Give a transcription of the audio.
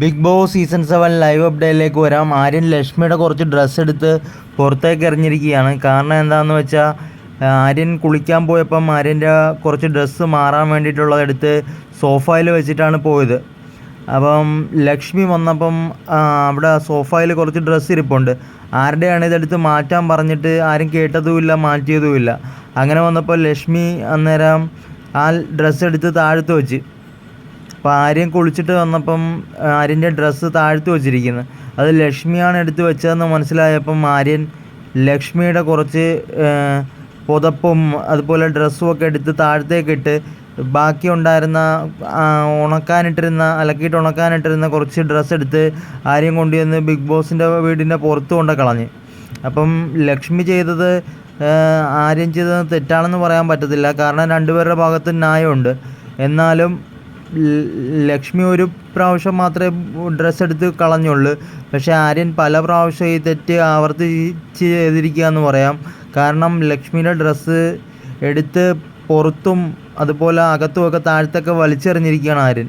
Bigg Boss season seven live അപ്ഡേറ്റിലേക്ക് വരാം. ആര്യൻ ലക്ഷ്മിയുടെ കുറച്ച് ഡ്രസ്സ് എടുത്ത് പുറത്തേക്ക് എറിഞ്ഞിരിക്കുകയാണ്. കാരണം എന്താണെന്ന് വെച്ചാൽ ആര്യൻ കുളിക്കാൻ പോയപ്പം ആര്യന്റെ കുറച്ച് ഡ്രസ്സ് മാറാൻ വേണ്ടിയിട്ടുള്ളത് എടുത്ത് സോഫയിൽ വെച്ചിട്ടാണ് പോയത്. അപ്പം ലക്ഷ്മി വന്നപ്പം അവിടെ സോഫയിൽ കുറച്ച് ഡ്രസ്സ് ഇരിപ്പുണ്ട്. ആരുടെയാണ് ഇതെടുത്ത് മാറ്റാൻ പറഞ്ഞിട്ട് ആരും കേട്ടതുമില്ല മാറ്റിയതുമില്ല. അങ്ങനെ വന്നപ്പോൾ ലക്ഷ്മി അന്നേരം ആ ഡ്രസ്സ് എടുത്ത് താഴത്ത് വെച്ച്. അപ്പോൾ ആര്യൻ കുളിച്ചിട്ട് വന്നപ്പം ആര്യന്റെ ഡ്രസ്സ് താഴ്ത്തി വെച്ചിരിക്കുന്നു. അത് ലക്ഷ്മിയാണ് എടുത്ത് വെച്ചതെന്ന് മനസ്സിലായപ്പം ആര്യൻ ലക്ഷ്മിയുടെ കുറച്ച് പുതപ്പും അതുപോലെ ഡ്രസ്സും ഒക്കെ എടുത്ത് താഴത്തേക്കിട്ട് ബാക്കി ഉണ്ടായിരുന്ന ഉണക്കാനിട്ടിരുന്ന അലക്കിയിട്ട് ഉണക്കാനിട്ടിരുന്ന കുറച്ച് ഡ്രസ്സ് എടുത്ത് ആര്യൻ കൊണ്ടുവന്ന് ബിഗ് ബോസിന്റെ വീടിന്റെ പുറത്ത് കൊണ്ട് കളഞ്ഞ്. അപ്പം ലക്ഷ്മി ചെയ്തത് ആര്യം ചെയ്തത് തെറ്റാണെന്ന് പറയാൻ പറ്റത്തില്ല. കാരണം രണ്ടുപേരുടെ ഭാഗത്ത് ന്യായമുണ്ട്. എന്നാലും ലക്ഷ്മി ഒരു പ്രാവശ്യം മാത്രമേ ഡ്രസ്സ് എടുത്ത് കളഞ്ഞുള്ളൂ. പക്ഷേ ആര്യൻ പല പ്രാവശ്യം ഈ തെറ്റ് ആവർത്തിച്ച് ചെയ്തിരിക്കുക എന്ന് പറയാം. കാരണം ലക്ഷ്മിയുടെ ഡ്രസ്സ് എടുത്ത് പുറത്തും അതുപോലെ അകത്തുമൊക്കെ താഴത്തൊക്കെ വലിച്ചെറിഞ്ഞിരിക്കുകയാണ് ആര്യൻ.